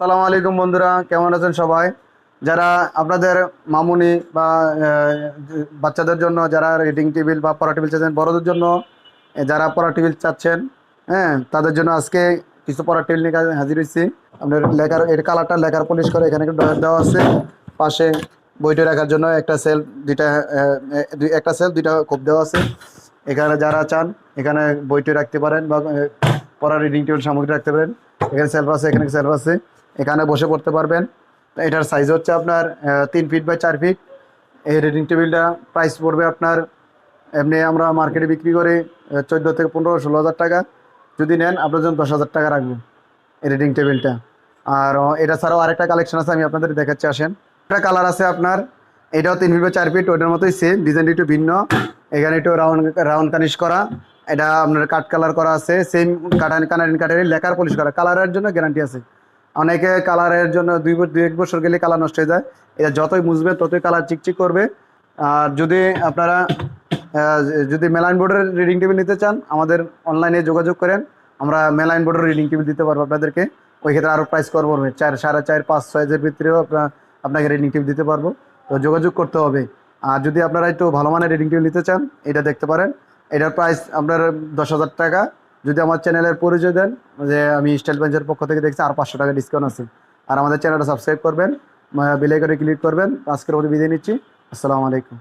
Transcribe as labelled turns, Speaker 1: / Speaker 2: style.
Speaker 1: সালাম আলাইকুম বন্ধুরা, কেমন আছেন সবাই? যারা আপনাদের মামুনি বা বাচ্চাদের জন্য যারা রিডিং টেবিল বা পড়া টেবিল চাচ্ছেন, বড়দের জন্য যারা পড়া টেবিল চাচ্ছেন হ্যাঁ তাদের জন্য আজকে কিছু পড়া টেবিল নিয়ে হাজির হয়েছি। আপনার লেখার, এর কালারটা লেখার পলিশ করে এখানে একটা দেওয়া আছে। পাশে বইটা রাখার জন্য একটা সেল দুইটা দুই- একটা সেল দুইটা কোপ দেওয়া আছে। এখানে যারা চান, এখানে বইটি রাখতে পারেন বা পড়ার রিডিং টেবিল সামগ্রী রাখতে পারেন। এখানে সেলফ আছে, এখানে সেলফ আছে। এখানে বসে পড়তে পারবেন। এটার সাইজ হচ্ছে আপনার তিন ফিট বাই চার ফিট এই রিডিং টেবিলটা প্রাইস পড়বে আপনার, এমনি আমরা মার্কেটে বিক্রি করি চোদ্দ থেকে পনেরো, ষোলো হাজার টাকা। যদি নেন, আপনার জন্য দশ হাজার টাকা রাখবেন এই রিডিং টেবিলটা আর এটা ছাড়াও আরেকটা কালেকশন আছে, আমি আপনাদের দেখাচ্ছি, আসেন। একটা কালার আছে আপনার, এটাও তিন ফিট বা চার ফিট ওইটার মতোই সেম ডিজাইনটা একটু ভিন্ন। এখানে একটু রাউন্ড রাউন্ড কানিশ করা, এটা আপনার কাট কালার করা আছে সেম কাটান কানারিন কাটারি লেখার পলিশ করা। কালারের জন্য গ্যারান্টি আছে। অনেকে কালারের জন্য দুই দুই এক বছর গেলে কালার নষ্ট হয়ে যায়। এটা যতই মুছবে, ততই কালার চিকচিক করবে। আর যদি আপনারা যদি মেলাইন বোর্ডের রিডিং টেবিল নিতে চান, আমাদের অনলাইনে যোগাযোগ করেন। আমরা মেলাইন বোর্ডের রিডিং টেবিল দিতে পারব আপনাদেরকে। ওই ক্ষেত্রে আরও প্রাইস কর পড়বে চার, সাড়ে চার, পাঁচ সাইজের ভিতরেও আপনার, আপনাকে রিডিং টেবিল দিতে পারব। তো যোগাযোগ করতে হবে। আর যদি আপনারা একটু ভালো মানের রিডিং টেবিল নিতে চান, এটা দেখতে পারেন। এটার প্রাইস আপনার দশ হাজার টাকা। যদি আমার চ্যানেলের পরিচয় দেন, যে আমি স্টাইল বেঞ্চের পক্ষ থেকে দেখছি, আর পাঁচশো টাকা ডিসকাউন্ট আছে। আর আমাদের চ্যানেলটা সাবস্ক্রাইব করবেন বেলাইকনে ক্লিক করবেন। আজকের মধ্যে বিদায় নিচ্ছি। আসসালামু আলাইকুম।